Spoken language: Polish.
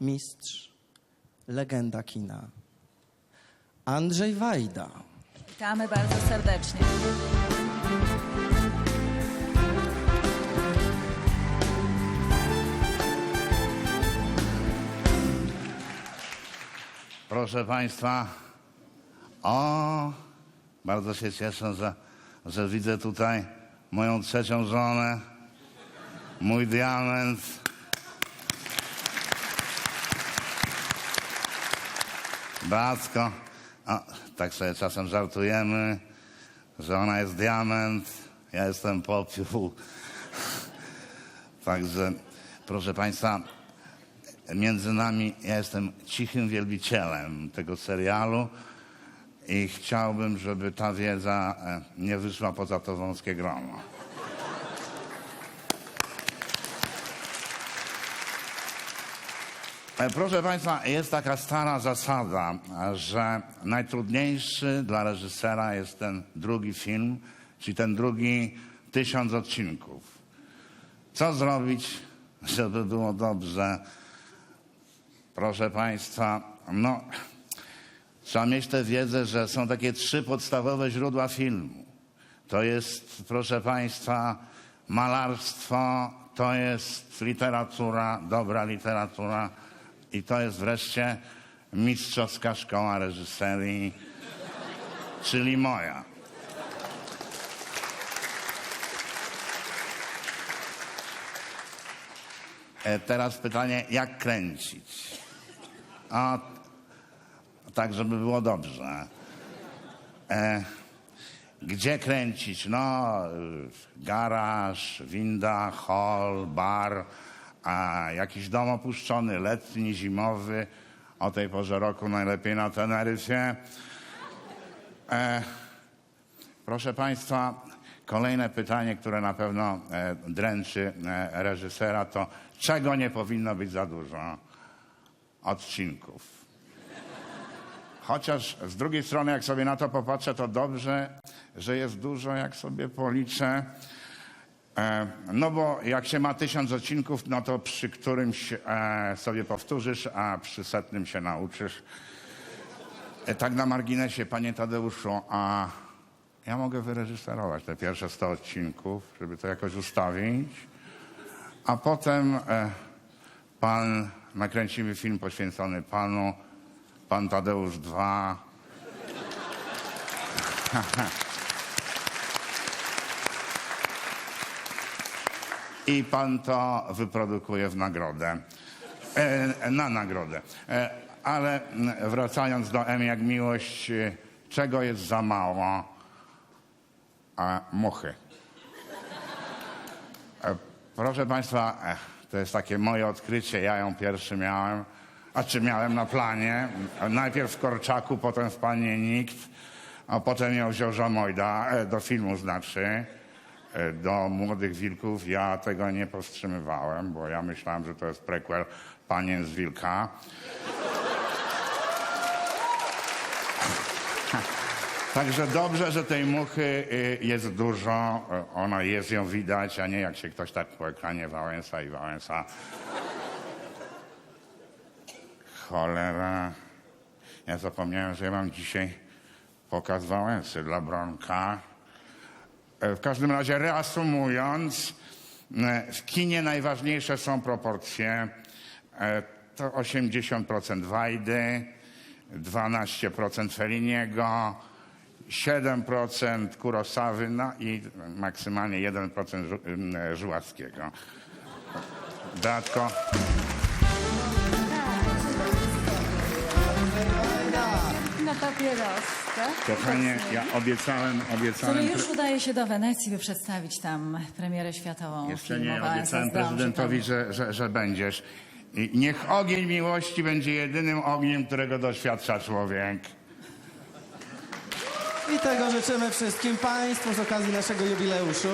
Mistrz, legenda kina. Andrzej Wajda. Witamy bardzo serdecznie. Proszę Państwa, o, bardzo się cieszę, że, że widzę tutaj moją trzecią żonę, mój diament. Bratko, o, tak sobie czasem żartujemy, że ona jest diament, ja jestem popiół. Także, proszę Państwa, między nami ja jestem cichym wielbicielem tego serialu i chciałbym, żeby ta wiedza e, nie wyszła poza to wąskie grono. Proszę Państwa, jest taka stara zasada, że najtrudniejszy dla reżysera jest ten drugi film, czyli ten drugi tysiąc odcinków. Co zrobić, żeby było dobrze? Proszę Państwa, no, trzeba mieć tę wiedzę, że są takie trzy podstawowe źródła filmu. To jest, proszę Państwa, malarstwo, to jest literatura, dobra literatura i to jest wreszcie mistrzowska szkoła reżyserii, czyli moja. E, Teraz pytanie, jak kręcić? A tak, żeby było dobrze. E, gdzie kręcić? No, garaż, winda, hall, bar, a jakiś dom opuszczony, letni, zimowy. O tej porze roku najlepiej na Teneryfie. E, proszę Państwa, kolejne pytanie, które na pewno e, dręczy e, reżysera, to czego nie powinno być za dużo? Odcinków. Chociaż z drugiej strony, jak sobie na to popatrzę, to dobrze, że jest dużo, jak sobie policzę. E, no bo jak się ma tysiąc odcinków, no to przy którymś e, sobie powtórzysz, a przy setnym się nauczysz. E, tak na marginesie, panie Tadeuszu, a ja mogę wyreżyserować te pierwsze 100 odcinków, żeby to jakoś ustawić, a potem pan, nakręcimy film poświęcony panu, pan Tadeusz 2. I pan to wyprodukuje w nagrodę. E, na nagrodę. E, ale wracając do M jak miłość, e, czego jest za mało? A muchy. E, proszę państwa, to jest takie moje odkrycie. Ja ją pierwszy miałem. A czy miałem na planie? Najpierw w Korczaku, potem w Panie Nikt, a potem ją wziął Żomojda, e, do filmu znaczy, do Młodych Wilków. Ja tego nie powstrzymywałem, bo ja myślałem, że to jest prequel Panien z Wilka. Także dobrze, że tej muchy y, jest dużo, y, ona jest, ją widać, a nie jak się ktoś tak po ekranie Wałęsa i Wałęsa. Cholera. Ja zapomniałem, że ja mam dzisiaj pokaz Wałęsy dla Bronka. E, W każdym razie reasumując, e, w kinie najważniejsze są proporcje. E, To 80% Wajdy, 12% Felliniego, 7% Kurosawy, no i maksymalnie 1% Żu- Żuławskiego. Na papieroskę. kochanie, ja obiecałem, Który obiecałem... już udaje się do Wenecji, by przedstawić tam premierę światową Jeszcze nie, Wałęsa obiecałem prezydentowi, że, że, że będziesz. I niech ogień miłości będzie jedynym ogniem, którego doświadcza człowiek. I tego życzymy wszystkim Państwu z okazji naszego jubileuszu.